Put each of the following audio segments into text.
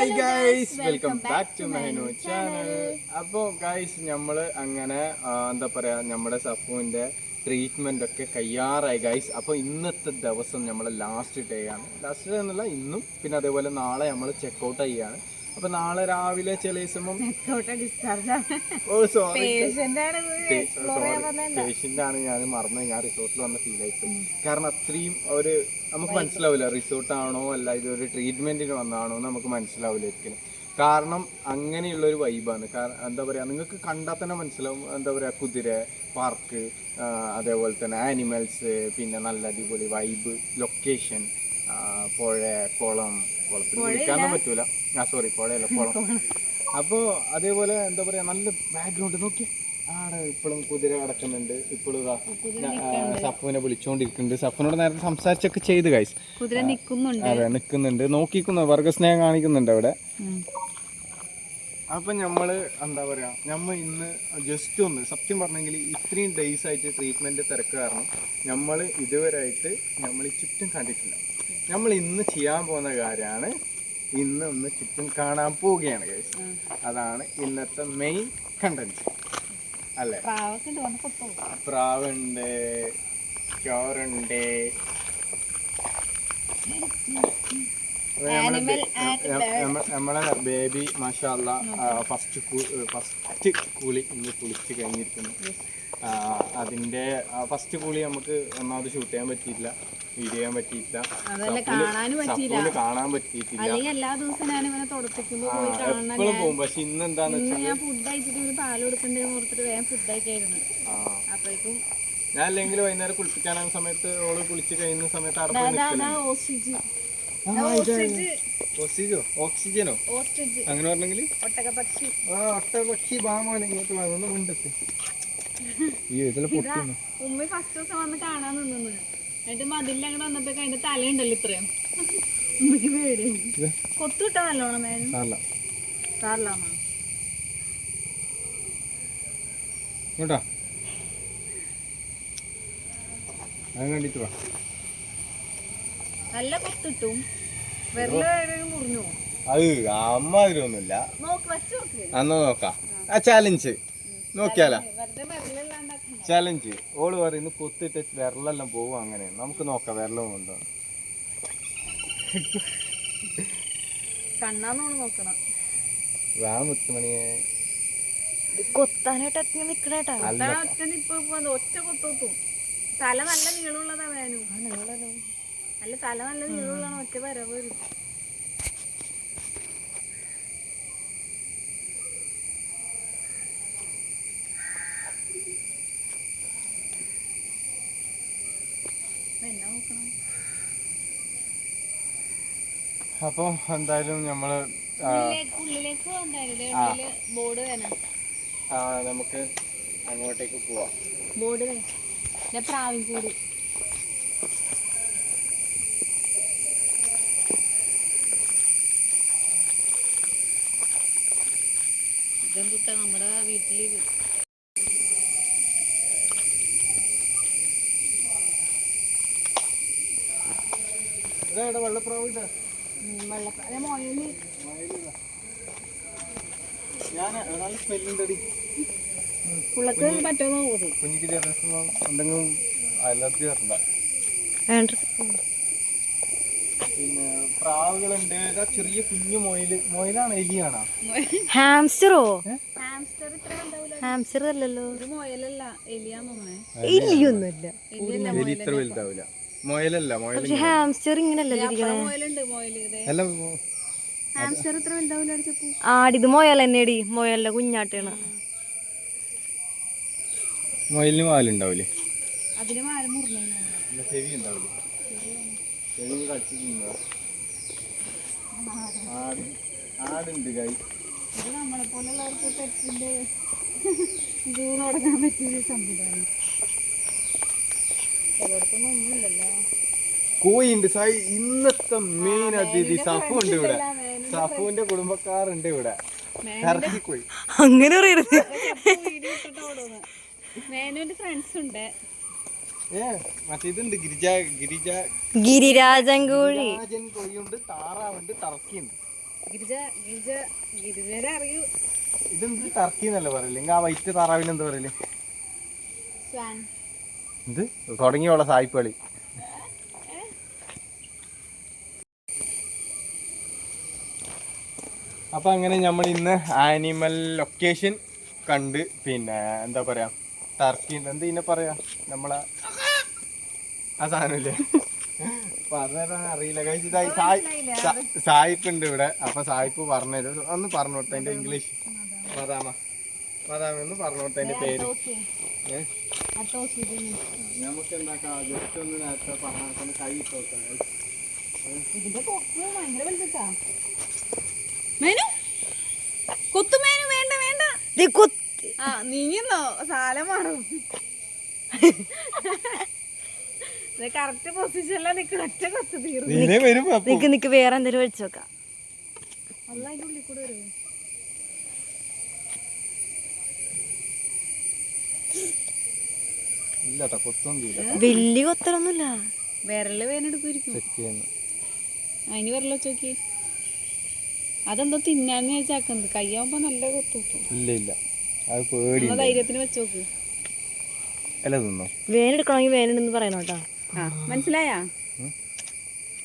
Hi guys welcome back to മെഹനു channel അപ്പോൾ guys നമ്മൾ അങ്ങനെ എന്താ പറയുക നമ്മുടെ സഫുവിന്റെ ട്രീറ്റ്മെന്റ് ഒക്കെ കയ്യാറായി ഗൈസ് അപ്പോൾ ഇന്നത്തെ ദിവസം നമ്മളെ ലാസ്റ്റ് ഡേ ആണ്. ലാസ്റ്റ് ഡേ എന്നല്ല ഇന്നും പിന്നെ അതേപോലെ നാളെ നമ്മൾ ചെക്ക് ചെക്കൗട്ട് ചെയ്യാണ് അപ്പൊ നാളെ രാവിലെ ചില പേഷ്യന്റ് ആണ്. ഞാൻ മറന്നു ഞാൻ റിസോർട്ടിൽ വന്ന ഫീൽ ആയിപ്പോയി കാരണം അത്രയും ഒരു നമുക്ക് മനസ്സിലാവില്ല റിസോർട്ട് ആണോ അല്ല ഇതൊരു ട്രീറ്റ്മെന്റിന് വന്നാണോ നമുക്ക് മനസ്സിലാവില്ല ഒരിക്കലും. കാരണം അങ്ങനെയുള്ള ഒരു വൈബാണ് കാരണം എന്താ പറയാ നിങ്ങൾക്ക് കണ്ടാൽ തന്നെ മനസ്സിലാവും എന്താ പറയാ കുതിര പാർക്ക് അതേപോലെ തന്നെ ആനിമൽസ് പിന്നെ നല്ല അടിപൊളി വൈബ് ലൊക്കേഷൻ പുഴ കുളം കുളത്തിൽ കുളിക്കാനൊന്നും പറ്റൂല. ആ സോറി പുഴയല്ല കുളം. അപ്പോൾ അതേപോലെ എന്താ പറയാ നല്ല ബാക്ക്ഗ്രൗണ്ട് നോക്കി ആടെ ഇപ്പോഴും കുതിര കിടക്കുന്നുണ്ട് ഇപ്പോഴും സഫുവിനെ വിളിച്ചോണ്ടിരിക്കുന്നുണ്ട്. സഫുനോട് നേരത്തെ സംസാരിച്ചൊക്കെ ചെയ്ത് ഗൈസ് കുതിര നിക്കുന്നുണ്ട്. അതെ നിൽക്കുന്നുണ്ട് നോക്കിക്കുന്നു വർഗസ്നേഹം കാണിക്കുന്നുണ്ട് അവിടെ. അപ്പൊ നമ്മൾ എന്താ പറയാ നമ്മ ഇന്ന് ജസ്റ്റ് ഒന്ന് സത്യം പറഞ്ഞെങ്കിൽ ഇത്രയും ഡേയ്സ് ആയിട്ട് ട്രീറ്റ്മെന്റ് തിരക്ക് കാരണം നമ്മൾ ഇതുവരെയായിട്ട് നമ്മൾ ചുറ്റും കണ്ടിട്ടില്ല. നമ്മൾ ഇന്ന് ചെയ്യാൻ പോകുന്ന കാര്യമാണ് ഇന്ന് ഒന്ന് ചുറ്റും കാണാൻ പോവുകയാണ് കേസ് അതാണ് ഇന്നത്തെ മെയിൻ കണ്ടന്റ് അല്ലേ? പ്രാവുണ്ട് ചോറുണ്ട്. നമ്മളെ ബേബി മാഷാല്ല ഫസ്റ്റ് ഫസ്റ്റ് കുളി ഇന്ന് കുളിച്ച് കഴിഞ്ഞിരിക്കുന്നു. അതിന്റെ ഫസ്റ്റ് കുളി നമുക്ക് ഒന്നാമത് ഷൂട്ട് ചെയ്യാൻ പറ്റിയില്ല വീഡിയോ ചെയ്യാൻ പറ്റിയില്ല. കാണാൻ പറ്റിയിട്ടില്ല. എപ്പോഴും പോകും. പക്ഷെ ഇന്ന് എന്താന്ന് വെച്ചാൽ ഞാൻ അല്ലെങ്കിൽ വൈകുന്നേരം കുളിപ്പിക്കാനാകുന്ന സമയത്ത് ഓൾ കുളിച്ച് കഴിയുന്ന സമയത്ത് അവിടെ ഓക്സിജനോ? അങ്ങനെ പറഞ്ഞെങ്കിൽ ആ ഇങ്ങോട്ട് മുണ്ടത്ത് ഈ ഇതിൽ പൊട്ടിന്നു. ഉമ്മ ഫസ്റ്റ് ദിവസം വന്ന് കാണാൻ നിന്നു എന്നിട്ട് മതിലിൽ അങ്ങോട്ട് വന്നപ്പോ അതിന്റെ തലയുണ്ടല്ലോ ഇത്രയും. ഉമ്മക്ക് നല്ലോണം അത് കണ്ടിട്ട് വാ. നല്ല കൊത്തിട്ടും. വിരൽ മുറിഞ്ഞു. അത് അമ്മാതിരൊന്നുമില്ല നോക്ക് വെച്ച് അന്ന് നോക്കാം. ആ ചാലഞ്ച് നോക്കിയാലോ? വെറുതെ ചാലഞ്ച് ഓൾ പറയുന്നു കൊത്തിട്ട് വിരലെല്ലാം പോവും അങ്ങനെ. നമുക്ക് നോക്കാം വിരലും കൊണ്ടോ കണ്ണാന്നോണ് നോക്കണം. വാ മുത്തുമണിയെ. കൊത്താനായിട്ട് എത്തി നിക്കണേട്ടാ. അല്ല. ഒറ്റ നിപ്പ് ഒറ്റ കൊത്തോത്തും. തല നല്ല നീളമുള്ളതാ വേനു. അല്ല തല നല്ല നീളമുള്ളതാണ് ഒറ്റ വരവ് അപ്പൊ എന്തായാലും നമ്മൾ ബോർഡ് വേണം. നമുക്ക് അങ്ങോട്ടേക്ക് പോവാം. ബോർഡ് വേണം പ്രാവിൻ കൂട് ഇതെന്തുട്ടാ നമ്മുടെ വീട്ടിൽ ഇതാ വെള്ളപ്രാവ് ഇതാ. വെള്ളപ്രാവ് മുയൽ ഞാൻ നല്ല സ്മെല്ലുണ്ടടി. കുഞ്ഞിക്ക് ചെറിയ എന്തെങ്കിലും അലർജി വരണ്ട പിന്നെ പ്രാവുകളുണ്ട്. ഏതാ ചെറിയ കുഞ്ഞു മൊയിൽ. മൊയിലാണ് എലിയാണോ? ഹാംസ്റ്ററോ? ഹാംസ്റ്റർ ഇത്ര ഉണ്ടാവില്ല ഹാംസ്റ്റർ അല്ലല്ലോ. ഇത് മുയലല്ല എലിയാന്ന് തോന്നണേ ഇല്ലയൊന്നുമില്ല. എലിയല്ല എലി ഇത്ര വലുതാവില്ല മൊയലല്ല മൊയൽ ഹാംസ്റ്റർ ഇതേ. അല്ല ഹാംസ്റ്റർ ഇത്ര വലുതാവില്ല ആടിത് മൊയൽ തന്നെടി മൊയലിന്റെ കുഞ്ഞാട്ടാണ് മൊയലിന് വാലുണ്ടാവില്ലേ അതിന് മാല മുറിഞ്ഞ ചെവി ഉണ്ടാവില്ലേ ചെവി കടിച്ചിട്ടുണ്ടോ ആട് ആടുണ്ട് കൈ. ഇത് നമ്മളെ പോലുള്ളവർക്ക് പെറ്റിന്റെ ഇത് തുടങ്ങാൻ പറ്റിയ സംവിധാനം. ചിലയിടത്തൊന്നും ഒന്നുമില്ലല്ലോ കോയിണ്ട് സായി ഇന്നത്തെ മെയിൻ അതിഥി സഫു ഉണ്ട് ഇവിടെ. സഫുവിന്റെ കുടുംബക്കാരുണ്ട് ഇവിടെ. അങ്ങനെ പറയരുത്. ഫ്രണ്ട്സ് ഉണ്ട്. ഏ മറ്റേ ഇതുണ്ട് ഗിരിജ ഗിരിജ ഗിരിരാജൻ കോഴി. രാജൻ കോഴിയുണ്ട് താറാവുണ്ട് ടർക്കിയുണ്ട്. ഗിരിജ ഗിരിജ ഗിരിജയുടെ അറിയൂ. ഇതെന്ത് ടർക്കി എന്നല്ലേ പറയില്ല ആ വൈറ്റ് താറാവിന് എന്താ പറയൽ? സ്വാൻ. എന്ത്? തുടങ്ങിയുള്ള സായിപ്പളി. അപ്പൊ അങ്ങനെ നമ്മൾ ഇന്ന് ആനിമൽ ലൊക്കേഷൻ കണ്ട് പിന്നെ എന്താ പറയാ? ടർക്കി എന്ത് ഇതിനെ പറയാ? നമ്മളെ ആ സാധനമില്ലേ പറഞ്ഞുതരാൻ അറിയില്ല കഴിച്ചിട്ട് സായി സായിപ്പ് ഉണ്ട് ഇവിടെ. അപ്പൊ സായിപ്പ് പറഞ്ഞുതരും ഒന്ന് പറഞ്ഞു കൊടുത്ത അതിന്റെ ഇംഗ്ലീഷ് മദാമ. മദാമ ഒന്ന് പറഞ്ഞു കൊടുത്ത അതിന്റെ പേര്. നമുക്ക് എന്താക്കാം ജസ്റ്റ് ഒന്ന് നേരത്തെ പറഞ്ഞ കൈ ഇട്ട് നോക്കാം കൊത്തുമേനു വേണ്ട വേണ്ട. നീ കൊത്ത്. ആ നീങ്ങുന്നോ? സാലം മാറും. കറക്റ്റ് പൊസിഷനിലാണ് നിക്ക് ഒറ്റ കൊത്ത് തീർന്നു. ഇതിനെ വരും അപ്പൊ. നിക്ക് നിക്ക് വേറെ എന്തെങ്കിലും വെച്ച് നോക്കാം അല്ല അതിന്റെ ഉള്ളിൽ കൂടെ വരുമോ ഇല്ല കേട്ടോ കൊത്തൊന്നും ചെയ്യില്ല വലിയ കൊത്തലൊന്നുമില്ല. വിരൽ വേനെടുക്കുമായിരിക്കും ചെക്ക് ചെയ്യുന്നു. അതിന് വിരൽ വെച്ച് നോക്കി അതെന്തോ തിന്നാന്ന് ചോദിച്ചാക്കുന്നത് കയ്യാവുമ്പോ നല്ല കൊത്തു കിട്ടും. ഇല്ല ഇല്ല. അത് പേടി നമ്മളെ ധൈര്യത്തിന് വെച്ച് നോക്ക്. അല്ല തിന്നോ? വേനെടുക്കണമെങ്കിൽ വേനെടുന്ന് പറയണം കേട്ടോ. ആ മനസ്സിലായാ? ഉം.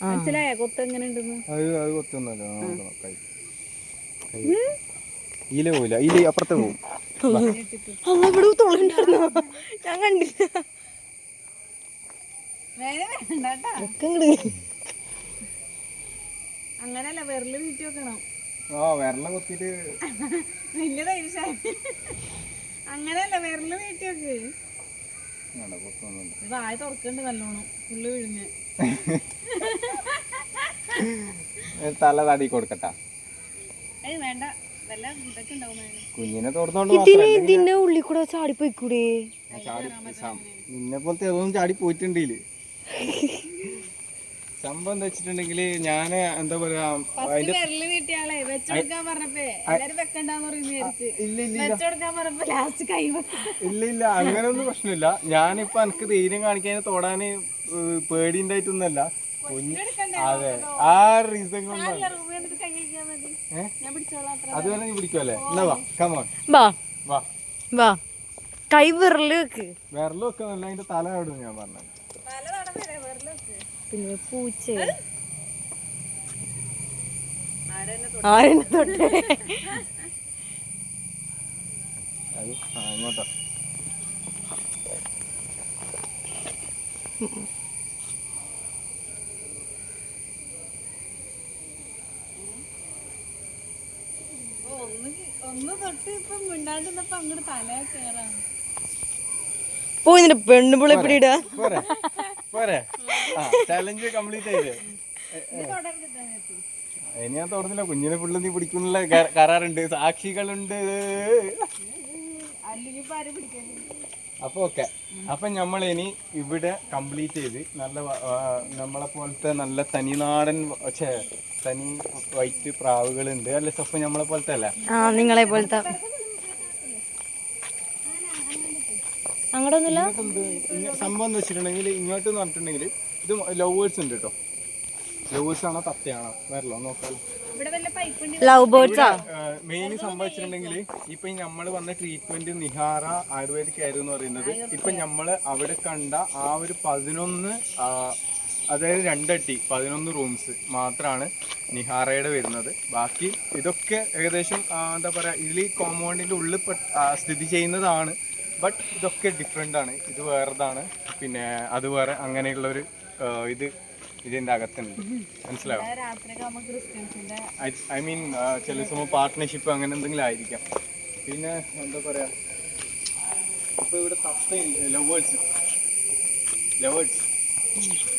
മനസ്സിലായാ കൊത്ത് എങ്ങനെ ഉണ്ടെന്ന് അത് ഇല ഇല അപ്പുറത്തെ ഇവിടെ ഞാൻ കണ്ടില്ല. വേറെ വേണ്ടാട്ടാ. ഒക്കെ ഇങ്ങട് അങ്ങനല്ല വിരൽ വീട്ടി വെക്കണം. ഓ വിരല കൊത്തിട്ട് വലിയ ധൈര്യശാലി. അങ്ങനല്ല വിരൽ വീട്ടി വെക്ക്. വായ തുറക്കണ്ട് നല്ലോണം. ഫുള്ള് വിഴുങ്ങ്. തല തടി കൊടുക്കട്ടാ. കുഞ്ഞിനെ ഇതിന്റെ ഉള്ളിൽ കൂടെ ചാടി പോയിക്കൂടെ നിന്നെ പോലത്തെ ഏതൊന്നും ചാടി പോയിട്ടുണ്ടില്ലേ സംഭവം എന്താ വെച്ചിട്ടുണ്ടെങ്കിൽ ഞാൻ എന്താ പറയാ ഇല്ല ഇല്ല അങ്ങനെ ഒന്നും ലാസ്റ്റ് കൈ വെക്ക ഇല്ല ഇല്ല അങ്ങനെയൊന്നും പ്രശ്നമില്ല. ഞാനിപ്പോ എനിക്ക് ധൈര്യം കാണിക്കാൻ തോടാന് പേടി പേടിയുണ്ടായിട്ടൊന്നല്ല കുഞ്ഞ് അതെ ആ റീസൺ കൊണ്ടാണ് വേണമെങ്കിൽ നീ പിടിക്കുമല്ലേ എന്നാ വാ കമോൺ വാ. വാ. വാ. കൈ വിരൽ വെക്ക്. വിരൽ വെക്കുന്നല്ല നല്ല അതിന്റെ തല എവിടെ ഞാൻ പറഞ്ഞത്. മിണ്ടാണ്ടിരുന്നപ്പോ പൂച്ച. ആരെന്നെ തൊട്ടേ? പോയി നിന്റെ പെണ്ണുപിള്ളെ പിടിയിടുക പോരെ പോരെ. ചലഞ്ച് കംപ്ലീറ്റ് ചെയ്ത് ഇനി ഞാൻ തുടർന്നില്ല കുഞ്ഞിനെ പുള്ളി നീ പിടിക്കുന്നുള്ള കര- കരാറുണ്ട് സാക്ഷികളുണ്ട്. അല്ലെങ്കിൽ ഇപ്പൊ ആരും പിടിക്കല്ലേ അപ്പൊ ഓക്കെ അപ്പൊ നമ്മൾ ഇനി ഇവിടെ കംപ്ലീറ്റ് ചെയ്ത് നല്ല നമ്മളെ പോലത്തെ നല്ല തനിനാടൻ നാടൻ ഛേ, തനി വൈറ്റ് പ്രാവുകളുണ്ട്. അല്ലെ സഫ് നമ്മളെ പോലത്തെ അല്ല? നിങ്ങളെ പോലത്തെ. അങ്ങോട്ടൊന്നുമില്ല സംഭവം എന്ന് വെച്ചിട്ടുണ്ടെങ്കിൽ ഇങ്ങോട്ട് എന്ന് പറഞ്ഞിട്ടുണ്ടെങ്കിൽ ഇത് ലവേഴ്സ് ഉണ്ട് കേട്ടോ ലവേഴ്സ് ആണോ തത്തയാണോ? വരല്ലോ നോക്കാലോ. ഇവിടെ വല്ല പൈപ്പ് ഉണ്ട് ലവ് ബേർഡ്സാ മെയിൻ സംഭവിച്ചിട്ടുണ്ടെങ്കിൽ ഇപ്പൊ നമ്മൾ വന്ന ട്രീറ്റ്മെന്റ് നിഹാര ആയുർവേദിക് ആയിരുന്നു എന്ന് പറയുന്നത്. ഇപ്പൊ നമ്മൾ അവിടെ കണ്ട ആ ഒരു പതിനൊന്ന് അതായത് രണ്ടട്ടി പതിനൊന്ന് റൂംസ് മാത്രമാണ് നിഹാറയുടെ വരുന്നത്. ബാക്കി ഇതൊക്കെ ഏകദേശം എന്താ പറയാ ഇതിൽ കോമ്പൗണ്ടിന്റെ ഉള്ളിൽ സ്ഥിതി ചെയ്യുന്നതാണ്. ബട്ട് ഇതൊക്കെ ഡിഫറെന്റ് ആണ്. ഇത് വേറെതാണ്. പിന്നെ അത് വേറെ അങ്ങനെയുള്ള ഒരു ആ, ഇത് ഇതിന്റെ അകത്തുണ്ട് മനസ്സിലാവും ഐ മീൻ ചില സമയം പാർട്ട്ണർഷിപ്പ് അങ്ങനെ എന്തെങ്കിലും ആയിരിക്കാം. പിന്നെ എന്താ പറയാ? ഇപ്പൊ ഇവിടെ തത്തയുണ്ട് ലവേഴ്സ് ലവേഴ്സ്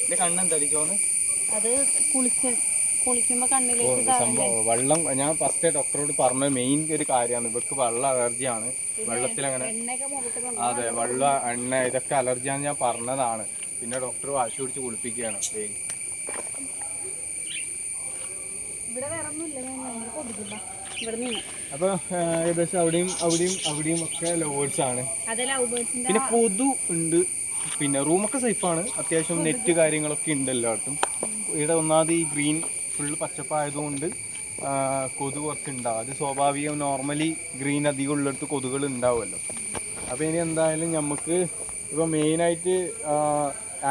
എന്റെ കണ്ണെന്താ ചോന്ന്? അത് കുളിച്ച് കുളിക്കുമ്പോൾ കണ്ണിലേക്ക് സംഭവം. വെള്ളം ഞാൻ ഫസ്റ്റ് ഡോക്ടറോട് പറഞ്ഞ മെയിൻ ഒരു കാര്യമാണ്. ഇവർക്ക് വെള്ളം അലർജിയാണ് വെള്ളത്തിൽ അങ്ങനെ അതെ വെള്ളം എണ്ണ ഇതൊക്കെ അലർജിയാണ് ഞാൻ പറഞ്ഞതാണ്. പിന്നെ ഡോക്ടർ വാശി പിടിച്ച് കുളിപ്പിക്കുകയാണ്. അപ്പൊ ഏകദേശം അവിടെയും അവിടെയും അവിടെയും ഒക്കെ ലവേഴ്സ് ആണ്. പിന്നെ കൊതു ഉണ്ട്. പിന്നെ റൂമൊക്കെ സേഫാണ് അത്യാവശ്യം നെറ്റ് കാര്യങ്ങളൊക്കെ ഉണ്ട് എല്ലായിടത്തും. ഇവിടെ ഒന്നാമത് ഈ ഗ്രീൻ ഫുള്ള് പച്ചപ്പായതുകൊണ്ട് കൊതു കുറച്ച് ഉണ്ടാവും അത് സ്വാഭാവികം നോർമലി ഗ്രീൻ അധികം ഉള്ളിടത്ത് കൊതുകൾ ഉണ്ടാവുമല്ലോ. അപ്പോൾ ഇനി എന്തായാലും നമുക്ക് ഇപ്പോൾ മെയിനായിട്ട്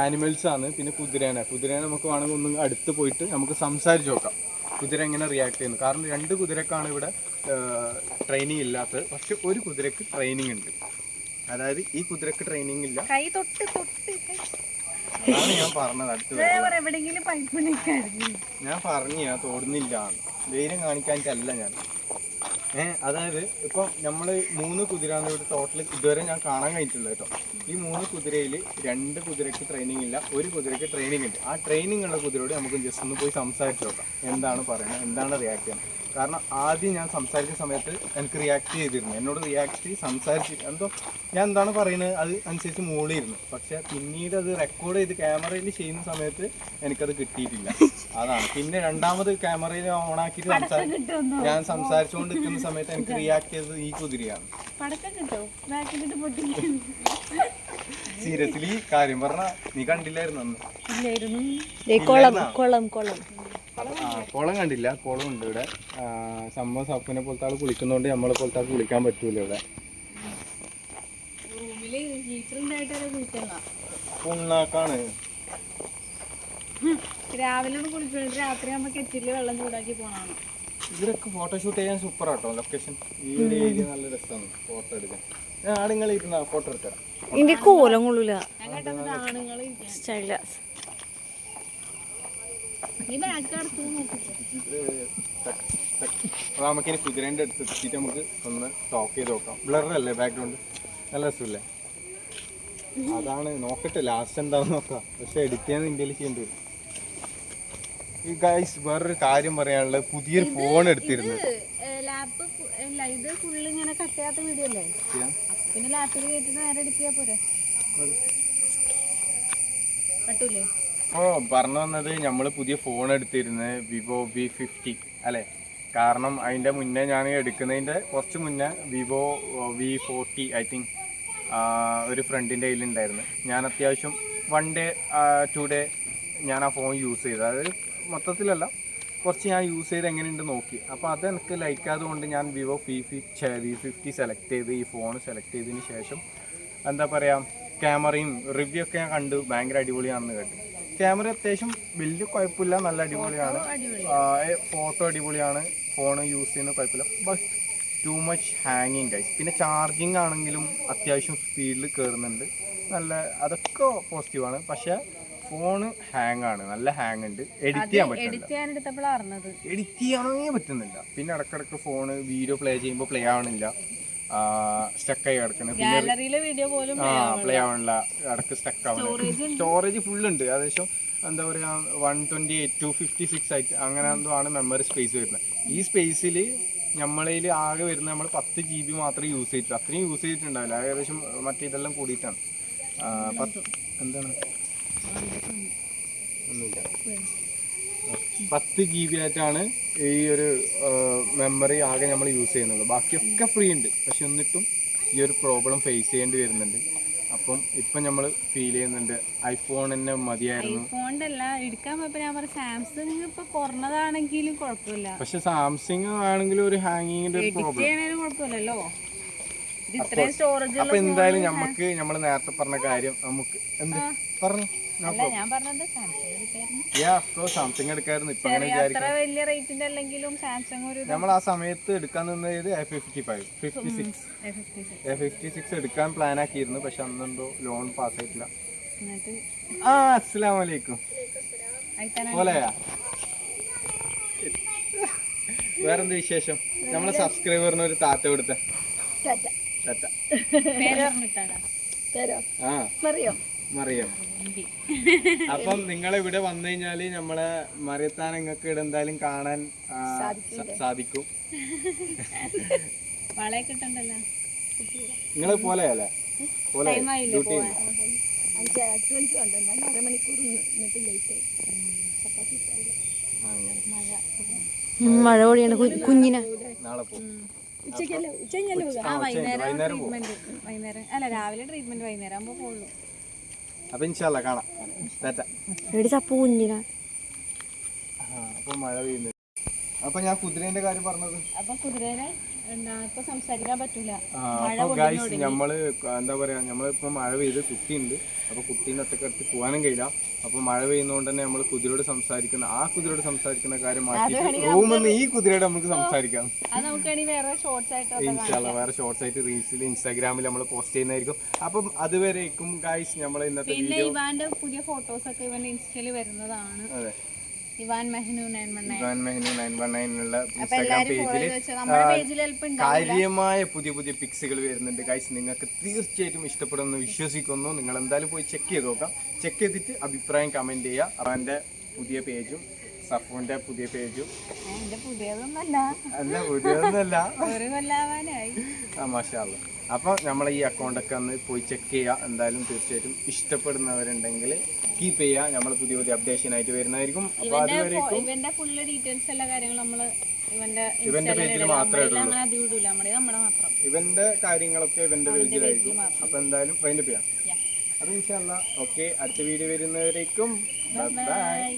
ആനിമൽസാണ്. ആണ് പിന്നെ കുതിരേനെ. കുതിരേനെ നമുക്ക് വേണമെങ്കിൽ ഒന്ന് അടുത്ത് പോയിട്ട് നമുക്ക് സംസാരിച്ച് നോക്കാം. കുതിര എങ്ങനെ റിയാക്ട് ചെയ്യുന്നു. കാരണം രണ്ട് കുതിരക്കാണ് ഇവിടെ ട്രെയിനിങ് ഇല്ലാത്തത്. പക്ഷെ ഒരു കുതിരക്ക് ട്രെയിനിങ് ഉണ്ട്. അതായത് ഈ കുതിരക്ക് ട്രെയിനിങ് ഇല്ല. കൈ തൊട്ട് തൊട്ട്. ഞാൻ പറഞ്ഞത്. അടുത്ത് ഞാൻ പറഞ്ഞു ഞാൻ തോടുന്നില്ല. ധൈര്യം കാണിക്കാനിട്ടല്ല ഞാൻ. അതായത് ഇപ്പൊ നമ്മൾ മൂന്ന് കുതിര ടോട്ടൽ ഇതുവരെ ഞാൻ കാണാൻ കഴിഞ്ഞിട്ടുള്ളത് കേട്ടോ. ഈ മൂന്ന് കുതിരയിൽ രണ്ട് കുതിരക്ക് ട്രെയിനിങ് ഇല്ല ഒരു കുതിരക്ക് ട്രെയിനിങ് ഉണ്ട്. ആ ട്രെയിനിങ് ഉള്ള കുതിരയോട് നമുക്ക് ജസ്റ്റ് ഒന്ന് പോയി സംസാരിച്ചു നോക്കാം. എന്താണ് പറയുന്നത്? എന്താണ് റിയാക്ട് ചെയ്യുന്നത് കാരണം ആദ്യം ഞാൻ സംസാരിച്ച സമയത്ത് എനിക്ക് റിയാക്ട് ചെയ്തിരുന്നു. എന്നോട് റിയാക്ട് ചെയ്ത് സംസാരിച്ച് എന്തോ ഞാൻ എന്താണ് പറയുന്നത് അത് അനുസരിച്ച് മൂളിയിരുന്നു. പക്ഷെ പിന്നീട് അത് റെക്കോർഡ് ചെയ്ത് ക്യാമറയിൽ ചെയ്യുന്ന സമയത്ത് എനിക്കത് കിട്ടിയിട്ടില്ല. അതാണ്. പിന്നെ രണ്ടാമത് ക്യാമറയിൽ ഓണാക്കിയിട്ട് സംസാരിച്ചു കിട്ടുമെന്നോ? ഞാൻ സംസാരിച്ചുകൊണ്ട് നിൽക്കുന്ന സമയത്ത് എനിക്ക് റിയാക്ട് ചെയ്തത് ഈ കുതിരയാണ്. സീരിയസ്ലി കാര്യം പറഞ്ഞ നീ കണ്ടില്ലായിരുന്നു അന്ന്? കുളം കണ്ടില്ല. കുളം ഉണ്ട് ഇവിടെ. സമ്മ സംഭവം സപ്പിനെ പോലത്തെ ആൾ കുളിക്കുന്നതുകൊണ്ട് നമ്മളെ പോലത്തെ ആൾക്ക് കുളിക്കാൻ പറ്റൂല ഇവിടെ. പുണ്ണാക്കാണ് രാവിലെ ഒന്ന് കുളിച്ചിട്ട് രാത്രി ആകുമ്പോ കെറ്റിൽ വെള്ളം ചൂടാക്കി പോണാണ് ഇവിടെയൊക്കെ ഫോട്ടോഷൂട്ട് ചെയ്യാൻ സൂപ്പർ ആട്ടോ. ലൊക്കേഷൻ ഈ ഒരു ഏരിയ നല്ല രസമാണ് ഫോട്ടോ എടുക്കാൻ. ഞാൻ ആടുങ്ങൾ ഇരുന്ന ഫോട്ടോ എടുത്തരാം കോലം കൊള്ളൂല. ഞാൻ അപ്പോൾ നമുക്കിനി കുതിരേന്റെ അടുത്ത് എത്തിയിട്ട് നമുക്ക് ഒന്ന് ടോക്ക് ചെയ്ത് നോക്കാം. ബ്ലറല്ലേ ബാക്ക്ഗ്രൗണ്ട് നല്ല രസമില്ലേ? അതാണ് നോക്കട്ടെ ലാസ്റ്റ് എന്താണെന്ന് നോക്കാം. പക്ഷെ എഡിറ്റ് ചെയ്യാൻ ഇന്ത്യയിൽ ചെയ്യേണ്ടി വരും. ഈ ഗൈസ് വേറൊരു കാര്യം പറയാനുള്ളത് പുതിയൊരു ഫോൺ എടുത്തിരുന്നു ഇത് ഫുള്ള് ഇങ്ങനെ വീഡിയോ അല്ലേ? പിന്നെ ലാപ്പിൽ കയറ്റിട്ട് നേരെ എടുക്കുക പോരെ? പറ്റൂലേ? ഓ പറഞ്ഞു വന്നത് നമ്മൾ പുതിയ ഫോൺ എടുത്തിരുന്നത് വിവോ വി ഫിഫ്റ്റി അല്ലേ? കാരണം അതിന്റെ മുന്നേ ഞാൻ എടുക്കുന്നതിന്റെ കുറച്ച് മുന്നേ Vivo V forty I think ഒരു ഫ്രണ്ടിന്റെ കയ്യിലുണ്ടായിരുന്നു ഞാൻ അത്യാവശ്യം വൺ ഡേ ടു ഡേ ഞാൻ ആ ഫോൺ യൂസ് ചെയ്തു. അതായത് മൊത്തത്തിലല്ല കുറച്ച് ഞാൻ യൂസ് ചെയ്ത് എങ്ങനെയുണ്ട് നോക്കി. അപ്പോൾ അത് എനിക്ക് ലൈക്കാതുകൊണ്ട് ഞാൻ വിവോ വി ഫി വി ഫിഫ്റ്റി സെലക്ട് ചെയ്ത് ഈ ഫോൺ സെലക്ട് ചെയ്തതിന് ശേഷം എന്താ പറയുക ക്യാമറയും റിവ്യൂ ഒക്കെ ഞാൻ കണ്ടു. ഭയങ്കര അടിപൊളിയാണെന്ന് കേട്ടു. ക്യാമറ അത്യാവശ്യം വലിയ കുഴപ്പമില്ല നല്ല അടിപൊളിയാണ്. ഫോട്ടോ അടിപൊളിയാണ്. ഫോൺ യൂസ് ചെയ്യുന്ന കുഴപ്പമില്ല. ബട്ട് ടു മച്ച് ഹാങ്ങിങ് ഗൈസ് പിന്നെ ചാർജിങ് ആണെങ്കിലും അത്യാവശ്യം സ്പീഡിൽ കയറുന്നുണ്ട് നല്ല അതൊക്കെ പോസിറ്റീവാണ് പക്ഷേ ഫോണ് ഹാങ് ആണ്. നല്ല ഹാങ് ഉണ്ട്. എഡിറ്റ് ചെയ്യാൻ പറ്റും എഡിറ്റ് ചെയ്യാനേ പറ്റുന്നില്ല. പിന്നെ ഇടക്കിടക്ക് ഫോണ് വീഡിയോ പ്ലേ ചെയ്യുമ്പോൾ പ്ലേ ആവണില്ല. സ്റ്റക്കായി കിടക്കുന്നത് പോലും ആവണില്ല. ഇടയ്ക്ക് സ്റ്റക്ക് ആവണ. സ്റ്റോറേജ് ഫുൾ ഉണ്ട്. ഏകദേശം എന്താ പറയാ one twenty eight two fifty six ആയിട്ട് അങ്ങനെ എന്തോ ആണ് മെമ്മറി സ്പേസ് വരുന്നത്. ഈ സ്പേസിൽ നമ്മളതിൽ ആകെ വരുന്ന നമ്മൾ പത്ത് ജി ബി മാത്രമേ യൂസ് ചെയ്തിട്ടുള്ളൂ അത്രയും യൂസ് ചെയ്തിട്ടുണ്ടാവില്ല. ഏകദേശം മറ്റേ ഇതെല്ലാം കൂടിയിട്ടാണ്. പത്ത് എന്താണ്? ഒന്നുമില്ല. പത്ത് ജി ബി ആയിട്ടാണ് ഈ ഒരു മെമ്മറി ആകെ നമ്മൾ യൂസ് ചെയ്യുന്നുള്ളൂ ബാക്കിയൊക്കെ ഫ്രീ ഉണ്ട്. പക്ഷെ എന്നിട്ടും ഈ ഒരു പ്രോബ്ലം ഫേസ് ചെയ്യേണ്ടി വരുന്നുണ്ട്. അപ്പം ഇപ്പം നമ്മൾ ഫീൽ ചെയ്യുന്നുണ്ട്. ഐഫോൺ തന്നെ മതിയായിരുന്നു. ഐഫോണിന്റെ അല്ല എടുക്കാൻ പോയപ്പോ ഞാൻ പറഞ്ഞു സാംസങ് ഇപ്പൊ കുറഞ്ഞതാണെങ്കിലും കുഴപ്പമില്ല. പക്ഷെ സാംസങ് ആണെങ്കിലും ഒരു ഹാങ്ങിങ്ങിന്റെ ഒരു പ്രോബ്ലം അപ്പൊ എന്തായാലും നമുക്ക് നമ്മൾ നേരത്തെ പറഞ്ഞ കാര്യം നമുക്ക് എന്ത്? പറഞ്ഞു. സാംസങ് എടുക്കായിരുന്നു. യാ സാംസങ് എടുക്കായിരുന്നു. ഇപ്പൊ അങ്ങനെ വിചാരിക്കും അത്ര വലിയ റേറ്റിന്റെ അല്ലെങ്കിലും സാംസങ് ഒരു നമ്മൾ ആ സമയത്ത് എടുക്കാൻ നിന്നത് A fifty five fifty six A fifty six എടുക്കാൻ പ്ലാൻ ആക്കിയിരുന്നു പക്ഷെ അന്നെന്തോ ലോൺ പാസ് ആയിട്ടില്ല. ആ അസ്സലാം വലൈക്കും അയത്താനാ പോലെയാ? വേറെന്ത് വിശേഷം? നമ്മളെ സബ്സ്ക്രൈബറിന് ഒരു താത്ത കൊടുത്ത. ആ. അറിയോ മറിയം. അപ്പം നിങ്ങൾ ഇവിടെ വന്നു കഴിഞ്ഞാൽ നമ്മളെ മറിയത്താൻ നിങ്ങൾക്ക് ഇവിടെ എന്തായാലും കാണാൻ സാധിക്കും നിങ്ങൾ പോലെ അല്ലേ പോലെ ഡ്യൂട്ടി മഴ. പൊടിയാണ് കുഞ്ഞിനെ. നാളെ പോകും കഴിഞ്ഞാലും വൈകുന്നേരം ട്രീറ്റ്മെന്റ് വൈകുന്നേരം. അല്ല രാവിലെ ട്രീറ്റ്മെന്റ് വൈകുന്നേരം ആകുമ്പോ പോകുള്ളൂ അപ്പൊ ഇൻഷാല്ല കാണാം. ചപ്പു കുഞ്ഞിനെ അപ്പൊ മഴ പെയ്യുന്നു. അപ്പൊ ഞാൻ കുതിരേന്റെ കാര്യം പറഞ്ഞത്? അപ്പൊ കുതിരേനെ നമ്മൾ എന്താ പറയാ നമ്മളിപ്പോ മഴ പെയ്ത് കുട്ടിയുണ്ട് അപ്പൊ കുട്ടീനെ ഒറ്റക്കടുത്ത് പോകാനും കഴിയില്ല. അപ്പൊ മഴ പെയ്യുന്നോണ്ട് തന്നെ നമ്മൾ കുതിരയോട് സംസാരിക്കുന്ന ആ കുതിരയോട് സംസാരിക്കുന്ന കാര്യം മാറ്റി റൂമെന്ന് ഈ കുതിരയോട് നമുക്ക് സംസാരിക്കാം. ഇൻഷാല്ല വേറെ ഷോർട്സ് ആയിട്ട് റീൽസിൽ ഇൻസ്റ്റാഗ്രാമിൽ നമ്മൾ പോസ്റ്റ് ചെയ്യുന്നതായിരിക്കും. അപ്പം അതുവരേക്കും ഗായ്സ് നമ്മൾ ഇന്നത്തെ വീഡിയോ പുതിയ ഫോട്ടോസ് ഒക്കെ ഇവന്റെ ഇൻസ്റ്റയിൽ വരുന്നതാണ്. അതെ. ഇവാൻ മെഹനു നയൻ വൺ നയൻ ഇവാൻ മെഹനു നയൻ വൺ നയനിലുള്ള അപ്പൊ ഇൻസ്റ്റാഗ്രാം എല്ലാരും ഫോളോ പേജിൽ ചെയ്ത് വെച്ചാൽ നമ്മുടെ പേജിൽ ചിലപ്പോ ഉണ്ടാവും കാര്യമായ പുതിയ പുതിയ പിക്സുകൾ വരുന്നുണ്ട്. ഗൈസ് നിങ്ങൾക്ക് തീർച്ചയായിട്ടും ഇഷ്ടപ്പെടുമെന്ന് വിശ്വസിക്കുന്നു. നിങ്ങൾ എന്തായാലും പോയി ചെക്ക് ചെയ്ത് നോക്കാം. ചെക്ക് ചെയ്തിട്ട് അഭിപ്രായം കമന്റ് ചെയ്യുക. അവന്റെ പുതിയ പേജും സഫുവിന്റെ പുതിയ പേജും പുതിയതൊന്നല്ല. ഒരു കൊല്ലാവാനായി. ആ മാഷാല്ല അപ്പൊ നമ്മൾ ഈ അക്കൗണ്ടൊക്കെ ഒന്ന് പോയി ചെക്ക് ചെയ്യുക. എന്തായാലും തീർച്ചയായിട്ടും ഇഷ്ടപ്പെടുന്നവരുണ്ടെങ്കിൽ കീപ്പ് ചെയ്യുക. നമ്മൾ പുതിയ പുതിയ അപ്ഡേഷൻ ആയിട്ട് വരുന്നതായിരിക്കും. അപ്പോൾ ഇവന്റെ അതുവരെ ഇവന്റെ ഫുള്ള് ഡീറ്റെയിൽസ് എല്ലാ കാര്യങ്ങളും നമ്മൾ ഇവന്റെ പേജിൽ മാത്രമേ ഇവന്റെ കാര്യങ്ങളൊക്കെ ഇവന്റെ പേജിലായിരിക്കും മാത്രം. അപ്പൊ എന്തായാലും വൈൻഡപ്പ് ചെയ്യാം. അപ്പൊ ഇൻഷാല്ല ഓക്കെ അടുത്ത വീഡിയോ വരുന്നവരേക്കും. ബൈ